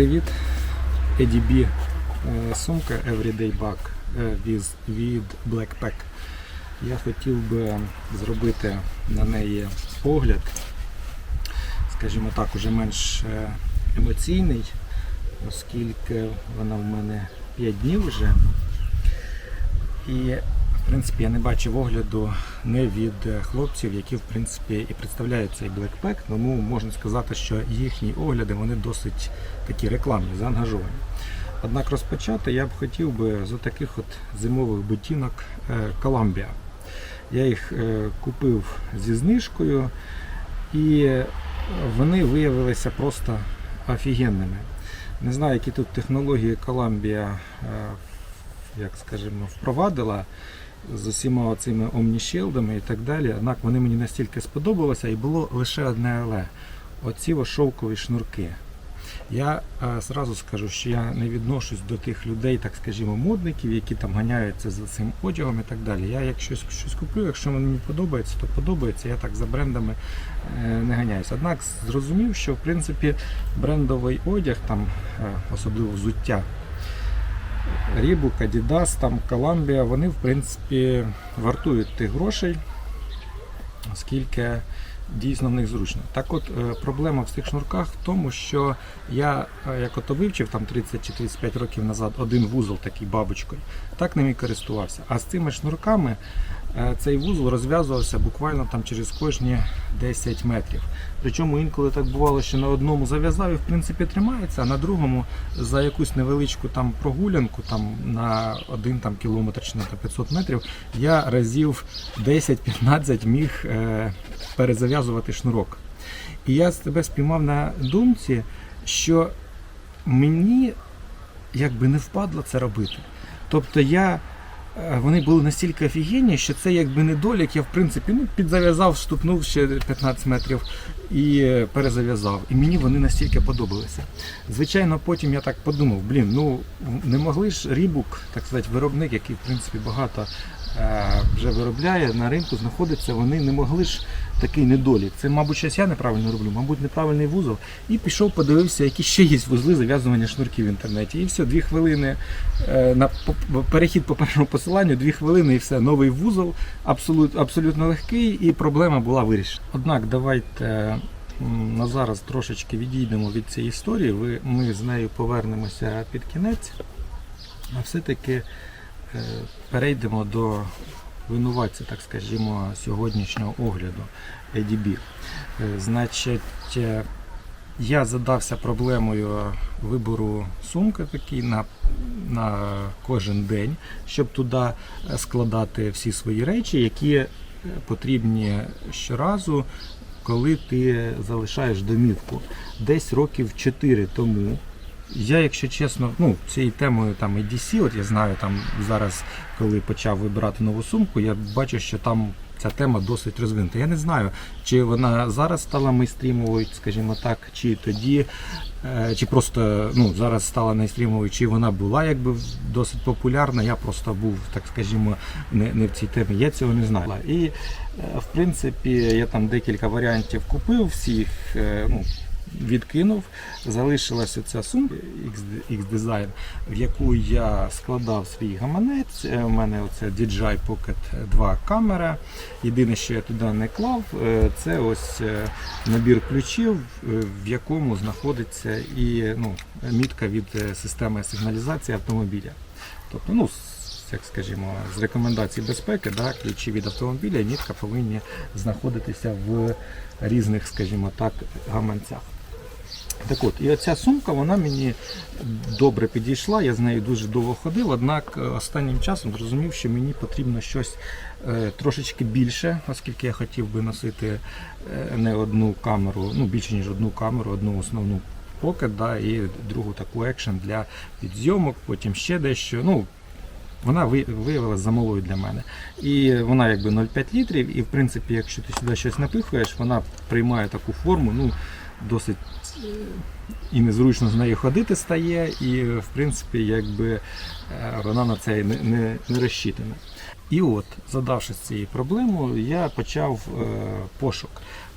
Привіт! ADB е, сумка Everyday Bag е, від, Blackpack. Я хотів би зробити на неї погляд, скажімо так, уже менш е, емоційний, оскільки вона в мене 5 днів вже. І принципі я не бачив огляду не від е, хлопців, які в принципі і представляють цей Blackpack, тому можна сказати, що їхні огляди вони досить такі рекламні, заангажовані. Однак розпочати я б хотів би з таких от зимових ботинок е, Columbia. Я їх е, купив зі знижкою і вони виявилися просто офігенними. Не знаю, які тут технології е, як скажімо, впровадила з усіма цими омнішілдами і так далі. Однак вони мені настільки сподобалися і було лише одне але. Оці шовкові шнурки. Я е, зразу скажу, що я не відношусь до тих людей, так скажімо, модників, які там ганяються за цим одягом і так далі. Я як щось, щось куплю, якщо мені подобається, то подобається. Я так за брендами е, не ганяюся. Однак зрозумів, що в принципі брендовий одяг, там, е, особливо взуття, Reebok, Adidas, там Columbia, вони в принципі вартують тих грошей, оскільки дійсно в них зручно. Так от е, проблема в цих шнурках в тому, що я е, як ото вивчив там 30 чи 35 років назад один вузол такий бабочкою, так ними користувався. А з цими шнурками цей вузол розв'язувався буквально там через кожні 10 метрів. Причому інколи так бувало, що на одному зав'язав і в принципі тримається, а на другому за якусь невеличку там прогулянку, там на один там кілометр чи на 500 метрів, я разів 10-15 міг е, перезав'язувати шнурок. І я себе спіймав на думці, що мені якби не впадло це робити. Тобто я. Е, Вони були настільки офігенні, що це якби недолік. Я в принципі ну, підзав'язав, штукнув ще 15 метрів і е, перезав'язав. І мені вони настільки подобалися. Звичайно, потім я так подумав: блін, ну не могли ж Рібук, так сказати, виробник, який в принципі багато е, вже виробляє на ринку, знаходиться, вони не могли ж такий недолік. Це, мабуть, щось я неправильно роблю, мабуть, неправильний вузол. І пішов, подивився, які ще є вузли зав'язування шнурків в інтернеті. І все, дві хвилини е, на перехід по першому посиланню, дві хвилини і все, новий вузол, абсолют, абсолютно легкий, і проблема була вирішена. Однак, давайте. На зараз трошечки відійдемо від цієї історії. Ми з нею повернемося під кінець, а все-таки е, перейдемо до винуватця, так скажімо, сьогоднішнього огляду ADB. Е, Значить, е, я задався проблемою вибору сумки такий на, на кожен день, щоб туди складати всі свої речі, які потрібні щоразу, коли ти залишаєш домівку. Десь років 4 тому. Я, якщо чесно, ну цією темою там і DC, от я знаю там зараз, коли почав вибирати нову сумку, я бачу, що там ця тема досить розвинута. Я не знаю, чи вона зараз стала мейстрімовою, скажімо так, чи тоді, е, чи просто ну, зараз стала мейстрімовою, чи вона була якби досить популярна. Я просто був, так скажімо, не, не в цій темі. Я цього не знаю. І е, в принципі я там декілька варіантів купив, всіх е, ну, відкинув. Залишилася ця сумка X-Design, в яку я складав свій гаманець. Е, У мене оце DJI Pocket 2 камера. Єдине, що я туди не клав, е, це ось е, набір ключів, е, в якому знаходиться і ну, мітка від е, системи сигналізації автомобіля. Тобто, ну, як скажімо, з рекомендацій безпеки, да, ключі від автомобіля і мітка повинні знаходитися в різних, скажімо так, гаманцях. Так от, і оця сумка вона мені добре підійшла, я з нею дуже довго ходив, однак е, останнім часом зрозумів, що мені потрібно щось е, трошечки більше, оскільки я хотів би носити е, не одну камеру, ну більше ніж одну камеру, одну основну покет, да, і другу таку екшен для підзйомок, потім ще дещо. Ну, вона ви- виявилася замалою для мене. І вона якби 0,5 літрів, і в принципі, якщо ти сюди щось напихуєш, вона приймає таку форму, ну, досить і незручно з нею ходити стає, і в принципі, якби е, вона на це не, не, не розчитана. І от, задавшись цією проблемою, я почав е, пошук.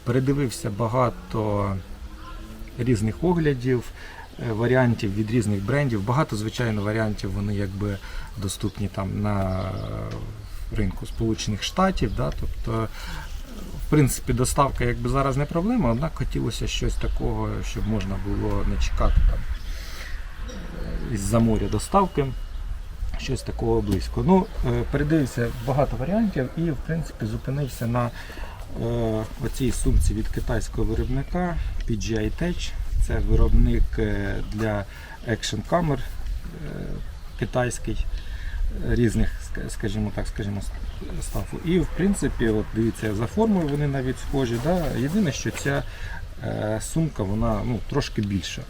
Передивився багато різних оглядів, е, варіантів від різних брендів. Багато, звичайно, варіантів вони якби доступні там на ринку Сполучених Штатів. Да? Тобто, принципі, доставка якби зараз не проблема, однак хотілося щось такого, щоб можна було не чекати там е, із-за моря доставки. Щось такого близько. Ну, е, передивився багато варіантів і, в принципі, зупинився на е, оцій сумці від китайського виробника PGI Tech. Це виробник е, для екшн камер е, китайський різних, ска- скажімо так, скажімо, стафу. І в принципі, от дивіться, за формою вони навіть схожі. Да? Єдине, що ця е, сумка вона ну, трошки більша.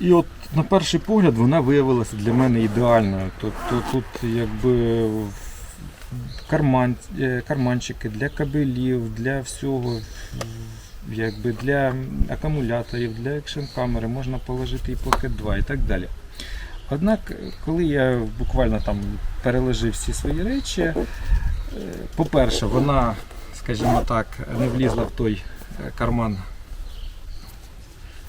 І от на перший погляд вона виявилася для мене ідеальною. Тобто тут якби карман, е, карманчики для кабелів, для всього, якби для акумуляторів, для екшн камери, можна положити і Pocket 2 і так далі. Однак, коли я буквально там переложив всі свої речі, е, по-перше, вона, скажімо так, не влізла в той е, карман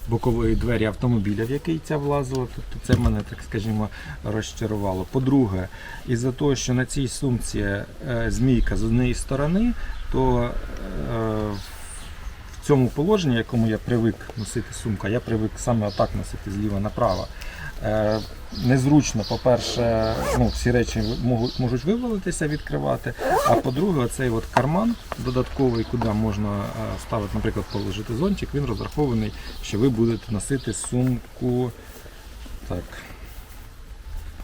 бокової двері автомобіля, в який ця влазила. Тобто це мене, так скажімо, розчарувало. По-друге, із-за того, що на цій сумці е, змійка з однієї сторони, то в цьому положенні, якому я привик носити сумка, я привик саме отак носити зліва направо. Е, Незручно, по-перше, ну, всі речі можуть, вивалитися, відкривати. А по-друге, цей от карман додатковий, куди можна е, ставити, наприклад, положити зонтик, він розрахований, що ви будете носити сумку. Так.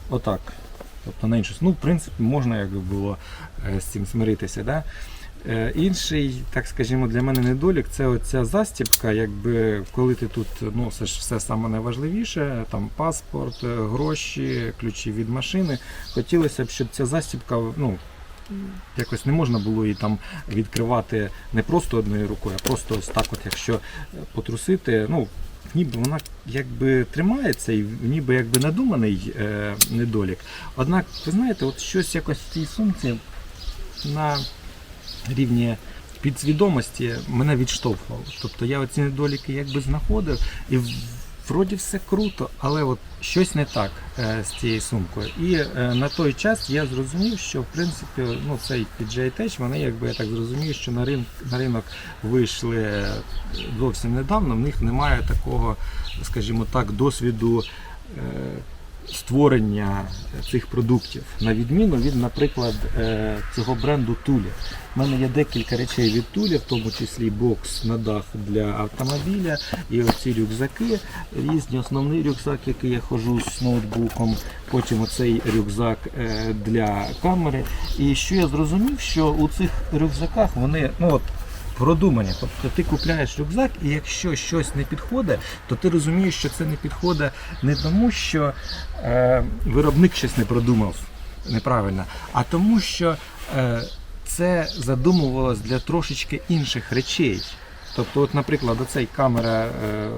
Отак. Тобто на іншу. Ну, в принципі, можна якби було е, з цим смиритися. Да? Е, Інший, так скажімо, для мене недолік це оця застібка, якби коли ти тут носиш все саме найважливіше, там паспорт, е, гроші, ключі від машини. Хотілося б, щоб ця застібка, ну. Якось не можна було її там відкривати не просто одною рукою, а просто ось так, от, якщо е, потрусити, ну, ніби вона якби тримається і ніби якби надуманий е, недолік. Однак, ви знаєте, от щось якось в цій сумці на рівні підсвідомості мене відштовхувало. Тобто я оці недоліки якби знаходив і вроді все круто, але от щось не так е, з цією сумкою. І е, на той час я зрозумів, що в принципі ну, цей PGI Tech, вони якби я так зрозумів, що на ринок, на ринок вийшли е, зовсім недавно, в них немає такого, скажімо так, досвіду. Створення цих продуктів на відміну від, наприклад, е, цього бренду Тулі. У мене є декілька речей від Тулі, в тому числі бокс на дах для автомобіля і оці рюкзаки різні. Основний рюкзак, який я ходжу з ноутбуком, потім оцей рюкзак е, для камери. І що я зрозумів, що у цих рюкзаках вони ну от. Продумані, тобто ти купляєш рюкзак, і якщо щось не підходить, то ти розумієш, що це не підходить не тому, що е, виробник щось не продумав неправильно, а тому, що е, це задумувалось для трошечки інших речей. Тобто, от, наприклад, оцей камера. Е,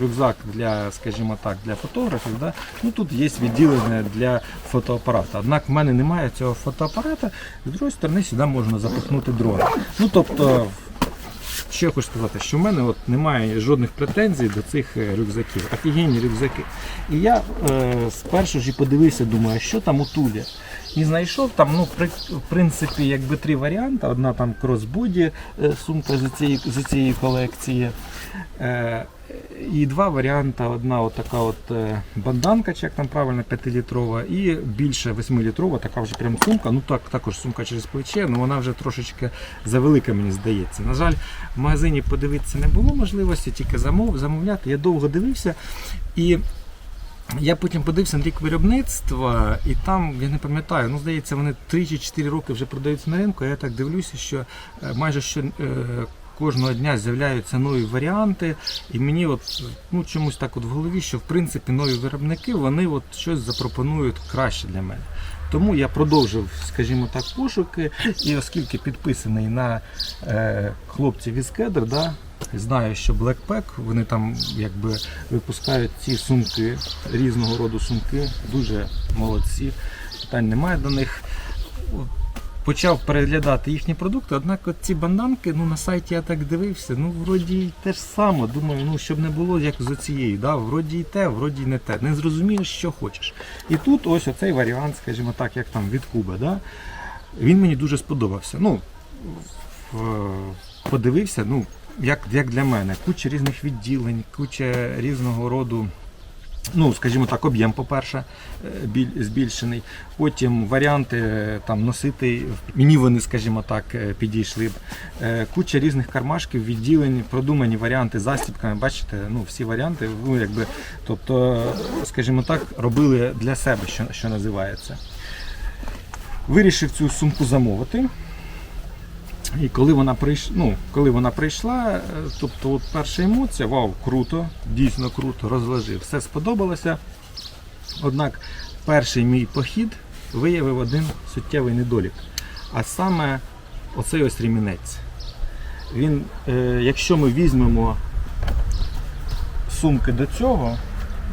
Рюкзак для, скажімо так, для фотографів, да? ну тут є відділення для фотоапарата. Однак в мене немає цього фотоапарата, з другої сторони сюди можна запихнути дрон. Ну тобто, що я хочу сказати, що в мене от немає жодних претензій до цих е, рюкзаків. Офігенні рюкзаки. І я е, спершу ж і подивився, думаю, що там у тулі. І знайшов там, ну, при, в принципі, якби три варіанти. Одна там кросбоді, е, сумка з цієї, з цієї колекції. Е, і два варіанти. Одна от така от е, банданка, чи як там правильно, 5-літрова, і більше 8-літрова, така вже прям сумка. Ну так, також сумка через плече, але вона вже трошечки завелика, мені здається. На жаль, в магазині подивитися не було можливості, тільки замов, замовляти. Я довго дивився. І я потім подивився на рік виробництва, і там, я не пам'ятаю, ну здається, вони 3 чи 4 роки вже продаються на ринку. Я так дивлюся, що е, майже що. Кожного дня з'являються нові варіанти, і мені от ну чомусь так от в голові, що в принципі нові виробники вони от щось запропонують краще для мене. Тому я продовжив, скажімо так, пошуки. І оскільки підписаний на е, хлопців із кедр, да, знаю, що Blackpack, вони там якби випускають ці сумки, різного роду сумки, дуже молодці. Питань немає до них. Почав переглядати їхні продукти, однак от ці банданки, ну на сайті я так дивився, ну вроді те ж саме. Думаю, ну щоб не було як з оцією, да, вроді й те, вроді й не те. Не зрозумієш, що хочеш. І тут ось оцей варіант, скажімо так, як там від Куба, да, він мені дуже сподобався. Ну, подивився, ну, як, як для мене, куча різних відділень, куча різного роду. Ну, скажімо так, об'єм, по-перше, е, збільшений. Потім варіанти е, там носити, мені вони, скажімо так, е, підійшли б. Куча різних кармашків, відділень, продумані варіанти застібками. Бачите, ну всі варіанти, ну якби, тобто, скажімо так, робили для себе, що, що називається. Вирішив цю сумку замовити. І коли вона прийшла, ну, коли вона прийшла, е, тобто от перша емоція, вау, круто, дійсно круто, розложив, все сподобалося. Однак перший мій похід виявив один суттєвий недолік. А саме оцей ось ремінець. Він, е, якщо ми візьмемо сумки до цього,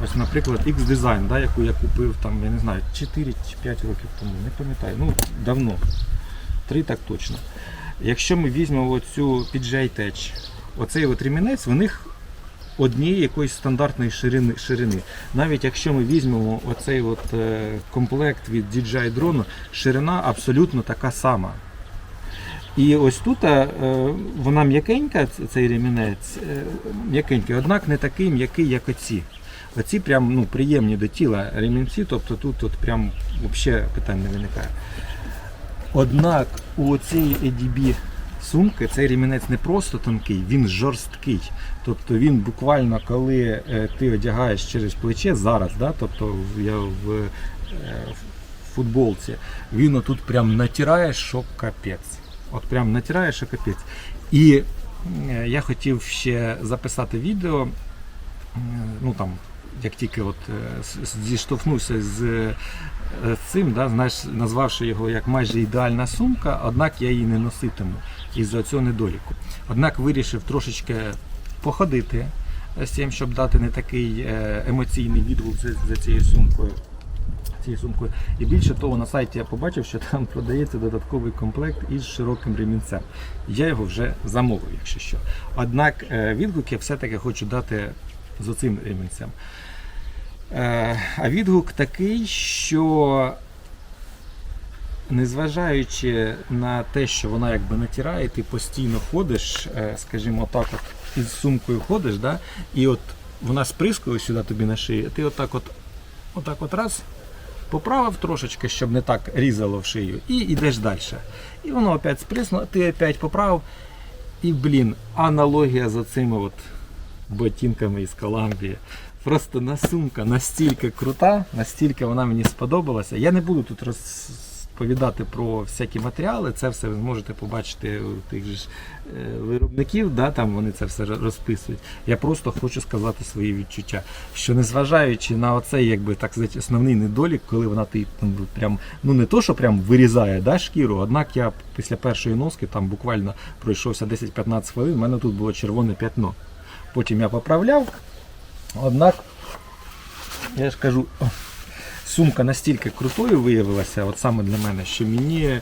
ось, наприклад, X-Design, да, яку я купив там, я не знаю, 4 чи 5 років тому, не пам'ятаю, ну давно. 3 так точно. Якщо ми візьмемо цю PJ Tech, оцей от ремінець, в них однієї якоїсь стандартної ширини. ширини. Навіть якщо ми візьмемо оцей от, е, комплект від DJI дрону, ширина абсолютно така сама. І ось тут е, вона м'якенька, цей ремінець, е, м'якенький, однак не такий м'який, як оці. Оці прям ну, приємні до тіла ремінці, тобто тут от прям взагалі питань не виникає. Однак у цієї EDB сумки цей ремінець не просто тонкий, він жорсткий. Тобто він буквально, коли е, ти одягаєш через плече зараз, да, тобто я в, е, в футболці, він отут прям натирає, що капець. От прям натирає, що капець. І е, я хотів ще записати відео, ну там, як тільки от зіштовхнувся з з цим, да, знаєш, назвавши його як майже ідеальна сумка, однак я її не носитиму із-за цього недоліку. Однак вирішив трошечки походити з цим, щоб дати не такий е, емоційний відгук за, цією сумкою. Цією сумкою. І більше того, на сайті я побачив, що там продається додатковий комплект із широким ремінцем. Я його вже замовив, якщо що. Однак е, відгук я все-таки хочу дати з оцим ремінцем. Е, А відгук такий, що незважаючи на те, що вона якби натирає, ти постійно ходиш, е, скажімо так, от із сумкою ходиш, да, і от вона сприскує сюди тобі на шию, ти отак от, отак от раз поправив трошечки, щоб не так різало в шию, і йдеш далі. І воно опять сприснуло, ти опять поправив, і, блін, аналогія з оцими от ботинками із Коламбії. Просто на сумка настільки крута, настільки вона мені сподобалася. Я не буду тут розповідати про всякі матеріали, це все ви зможете побачити у тих же ж е, виробників, да, там вони це все розписують. Я просто хочу сказати свої відчуття. Що незважаючи на оцей, якби так сказати, основний недолік, коли вона ти там прям, ну не то, що прям вирізає да, шкіру, однак я після першої носки там буквально пройшовся 10-15 хвилин, в мене тут було червоне п'ятно. Потім я поправляв. Однак, я ж кажу, сумка настільки крутою виявилася, от саме для мене, що мені, е,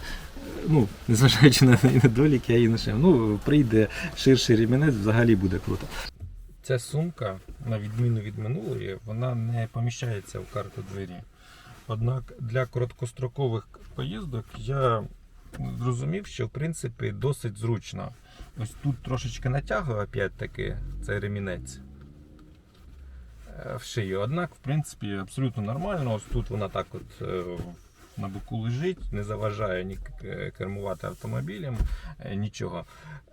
ну, незважаючи на недоліки, я її ношив. Ну, прийде ширший ремінець, взагалі буде круто. Ця сумка, на відміну від минулої, вона не поміщається в карту двері. Однак для короткострокових поїздок я зрозумів, що в принципі досить зручно. Ось тут трошечки натягую опять-таки цей ремінець е, в шию. Однак, в принципі, абсолютно нормально. Ось тут вона так от е, на боку лежить, не заважає ні кермувати автомобілем, е, нічого.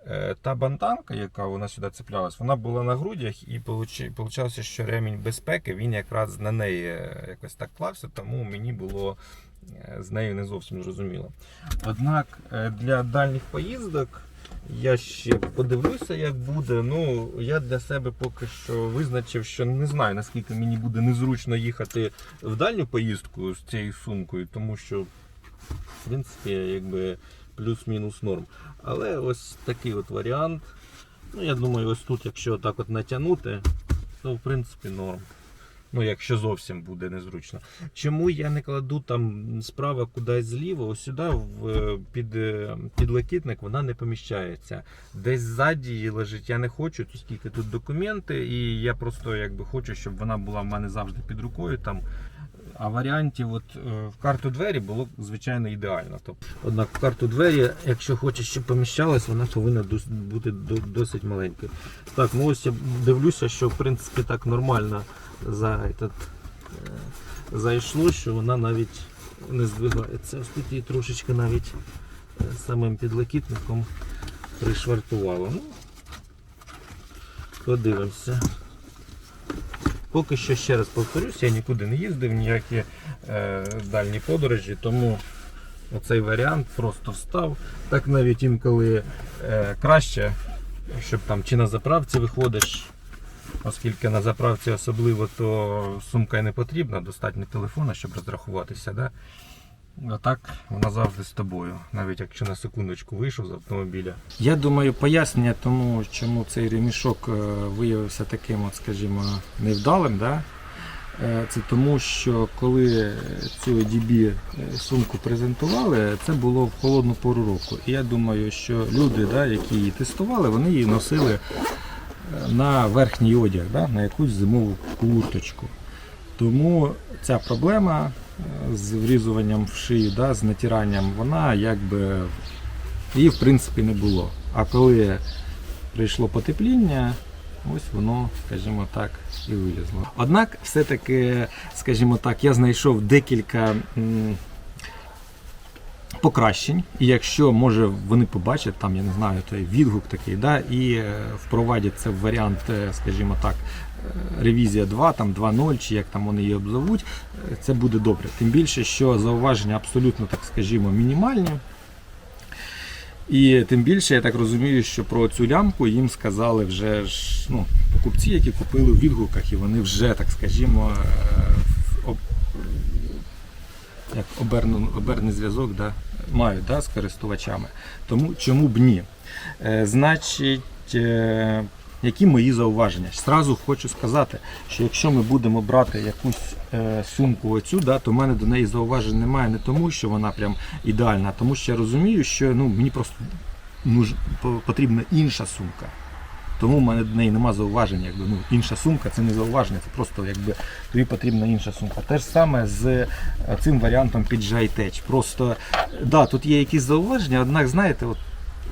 Е, Та бантанка, яка вона сюди цеплялась, вона була на грудях і вийшло, що ремінь безпеки він якраз на неї е, якось так клався, тому мені було е, з нею не зовсім зрозуміло. Однак е, для дальніх поїздок я ще подивлюся, як буде. Ну, я для себе поки що визначив, що не знаю, наскільки мені буде незручно їхати в дальню поїздку з цією сумкою, тому що, в принципі, якби плюс-мінус норм. Але ось такий от варіант. Ну, я думаю, ось тут, якщо так от натягнути, то в принципі норм. Ну, якщо зовсім буде незручно. Чому я не кладу там справа кудись зліва, ось сюди в, під е, підлокітник вона не поміщається. Десь ззаді її лежить. Я не хочу, оскільки тут документи, і я просто якби хочу, щоб вона була в мене завжди під рукою. Там. А варіантів от, е, в карту двері було звичайно ідеально. Тобто, однак карту двері, якщо хочеш, щоб поміщалась, вона повинна бути до- досить маленькою. Так, ну ось я дивлюся, що в принципі так нормально за этот, е, зайшло, що вона навіть не здвигається. Ось тут її трошечки навіть е, самим підлокітником пришвартувало. Ну, подивимося. Поки що ще раз повторюсь, я нікуди не їздив, ніякі е, дальні подорожі, тому оцей варіант просто встав. Так навіть інколи е, краще, щоб там чи на заправці виходиш, оскільки на заправці особливо, то сумка й не потрібна, достатньо телефона, щоб розрахуватися. Да? А так вона завжди з тобою, навіть якщо на секундочку вийшов з автомобіля. Я думаю, пояснення тому, чому цей ремішок е, виявився таким, от, скажімо, невдалим, да? е, це тому, що коли цю DB сумку презентували, це було в холодну пору року. І я думаю, що люди, да, які її тестували, вони її носили е, на верхній одяг, да, на якусь зимову курточку. Тому ця проблема е, з врізуванням в шию, да, з натиранням, вона якби її в принципі не було. А коли прийшло потепління, ось воно, скажімо так, і вилізло. Однак, все-таки, скажімо так, я знайшов декілька. м, Покращень, і якщо може вони побачать там, я не знаю, той відгук такий, да, і е, впровадять це в варіант, е, скажімо так, е, ревізія 2, там 2.0, чи як там вони її обзовуть, це буде добре. Тим більше, що зауваження абсолютно, так скажімо, мінімальні. І тим більше, я так розумію, що про цю лямку їм сказали вже ж ну, покупці, які купили в відгуках, і вони вже, так скажімо, як оберну, оберний зв'язок да, мають да, з користувачами. Тому чому б ні? Е, значить, е, які мої зауваження? Зразу хочу сказати, що якщо ми будемо брати якусь е, сумку оцю, да, то в мене до неї зауважень немає не тому, що вона прям ідеальна, а тому що я розумію, що ну, мені просто нуж, потрібна інша сумка. Тому в мене до неї нема зауважень. Якби, ну, інша сумка це не зауваження, це просто якби, тобі потрібна інша сумка. Те ж саме з е, цим варіантом під Tech. Просто да, тут є якісь зауваження, однак, знаєте, от,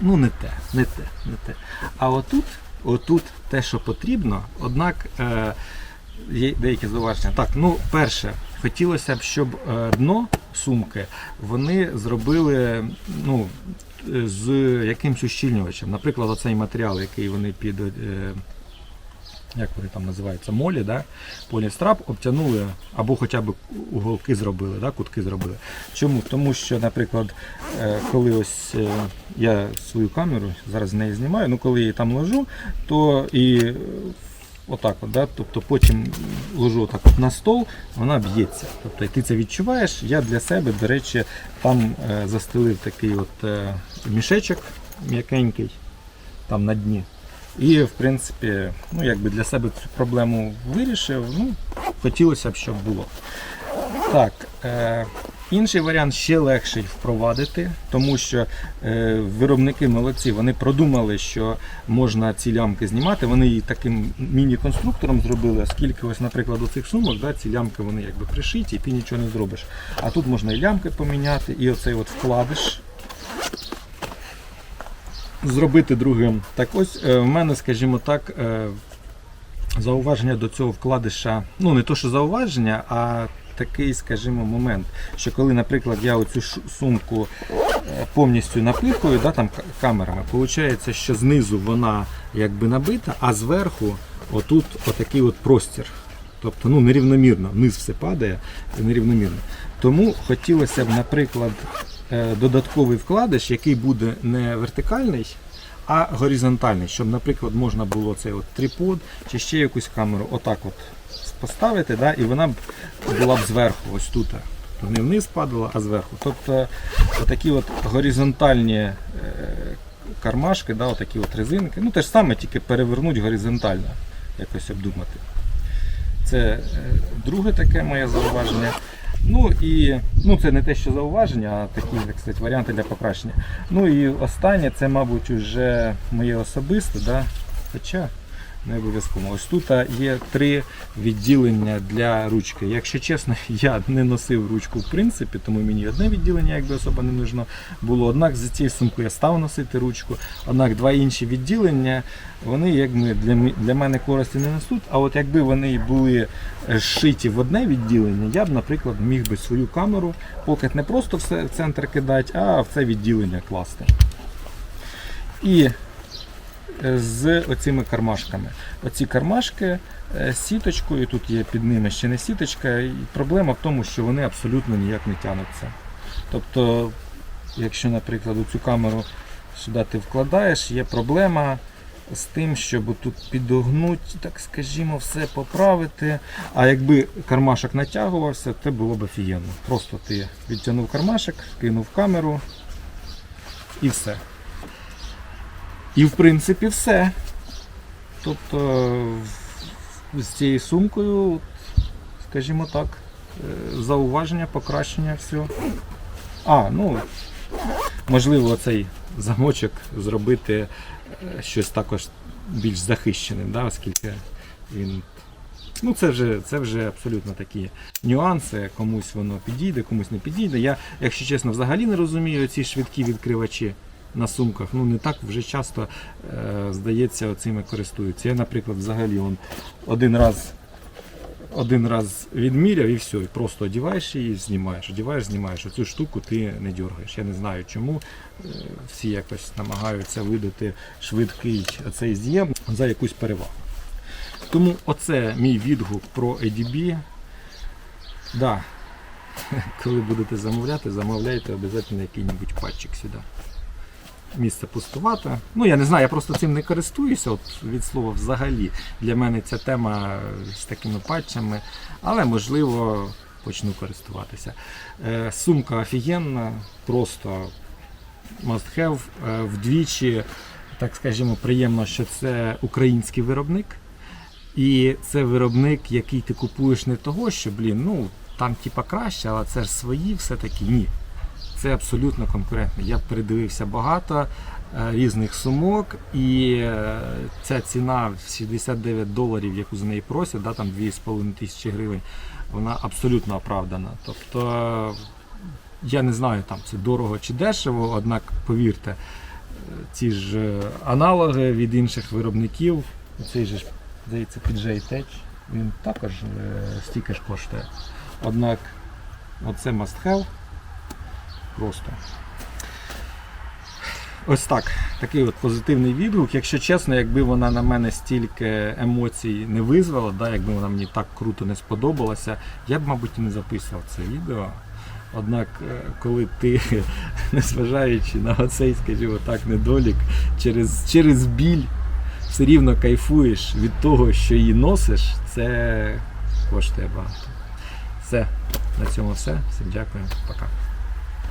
ну не те, не те, не те. А отут, отут те, що потрібно, однак е, є деякі зауваження. Так, ну перше, хотілося б, щоб е, дно сумки вони зробили ну, з якимсь ущільнювачем. Наприклад, оцей матеріал, який вони під. е, Як вони там називаються, молі, да? полістрап обтянули або хоча б уголки зробили, да? кутки зробили. Чому? Тому що, наприклад, е, коли ось е, я свою камеру зараз з неї знімаю, ну коли її там ложу, то і отак, от, да? тобто потім ложу отак от на стол, вона б'ється. Тобто і ти це відчуваєш. Я для себе, до речі, там е, застелив такий от е, мішечок м'якенький там на дні. І, в принципі, ну, якби для себе цю проблему вирішив. Ну, хотілося б, щоб було. Так, е, інший варіант ще легший впровадити, тому що е, виробники молодці, вони продумали, що можна ці лямки знімати. Вони її таким міні-конструктором зробили, оскільки, ось, наприклад, у цих сумок да, ці лямки вони якби пришиті, і ти нічого не зробиш. А тут можна і лямки поміняти, і оцей от вкладиш зробити другим. Так ось е, в мене, скажімо так, е, зауваження до цього вкладиша, ну не то, що зауваження, а такий, скажімо, момент, що коли, наприклад, я оцю сумку е, повністю напихую, да, там камерами, виходить, що знизу вона якби набита, а зверху отут отакий от простір. Тобто ну, нерівномірно, низ все падає нерівномірно. Тому хотілося б, наприклад, е, додатковий вкладиш, який буде не вертикальний, а горизонтальний, щоб, наприклад, можна було цей от трипод чи ще якусь камеру отак от поставити, да, і вона б була б зверху, ось тут. Не вниз падала, а зверху. Тобто такі от горизонтальні е, кармашки, да, отакі от резинки. Ну те ж саме, тільки перевернуть горизонтально, якось обдумати. Це е, друге таке моє зауваження. Ну і ну, це не те, що зауваження, а такі, так сказати, варіанти для покращення. Ну і останнє, це, мабуть, вже моє особисте, да? хоча не обов'язково. Ось тут є три відділення для ручки. Якщо чесно, я не носив ручку в принципі, тому мені одне відділення якби особо не нужно було. Однак за цією сумкою я став носити ручку. Однак два інші відділення, вони якби для, для мене користі не несуть. А от якби вони були е, зшиті в одне відділення, я б, наприклад, міг би свою камеру покет не просто в центр кидати, а в це відділення класти. І з оцими кармашками. Оці кармашки е, з сіточкою, тут є під ними ще не сіточка, і проблема в тому, що вони абсолютно ніяк не тягнуться. Тобто, якщо, наприклад, цю камеру сюди ти вкладаєш, є проблема з тим, щоб тут підогнути, так скажімо, все поправити. А якби кармашок натягувався, це було б офігенно. Просто ти відтягнув кармашок, кинув камеру і все. І в принципі все. Тобто з цією сумкою, скажімо так, е, зауваження, покращення всього. А, ну можливо, цей замочок зробити е, щось також більш захищеним, да, оскільки він. Ну, це вже, це вже абсолютно такі нюанси. Комусь воно підійде, комусь не підійде. Я, якщо чесно, взагалі не розумію ці швидкі відкривачі на сумках. Ну не так вже часто е, здається, цими користуються. Я, наприклад, взагалі он, один раз. Один раз відміряв і все, просто одіваєш її, знімаєш, одіваєш, знімаєш. Оцю штуку ти не дергаєш. Я не знаю чому. Е, Всі якось намагаються видати швидкий цей з'єм за якусь перевагу. Тому оце мій відгук про ADB. Да. Коли будете замовляти, замовляйте обов'язково який-небудь патчик сюди. Місце пустувате. Ну, я не знаю, я просто цим не користуюся, от від слова взагалі. Для мене ця тема з такими патчами, але можливо почну користуватися. Е, Сумка офігенна, просто must have. Е, Вдвічі, так скажімо, приємно, що це український виробник. І це виробник, який ти купуєш не того, що, блін, ну там типа краще, але це ж свої все-таки ні. Це абсолютно конкурентно. Я передивився багато е, різних сумок, і е, ця ціна в 69 доларів, яку за неї просять, да, там 2,5 тисячі гривень, вона абсолютно оправдана. Тобто я не знаю, там це дорого чи дешево, однак повірте, е, ці ж аналоги від інших виробників, цей же здається, PJ Tech, він також стільки ж коштує. Однак оце must have. Просто. Ось так. Такий от позитивний відгук. Якщо чесно, якби вона на мене стільки емоцій не визвала, да, якби вона мені так круто не сподобалася, я б, мабуть, і не записував це відео. Однак, е, коли ти, незважаючи на оцей, скажімо так, недолік, через, через біль все рівно кайфуєш від того, що її носиш, це коштує багато. Все, на цьому все. Всім дякую, пока.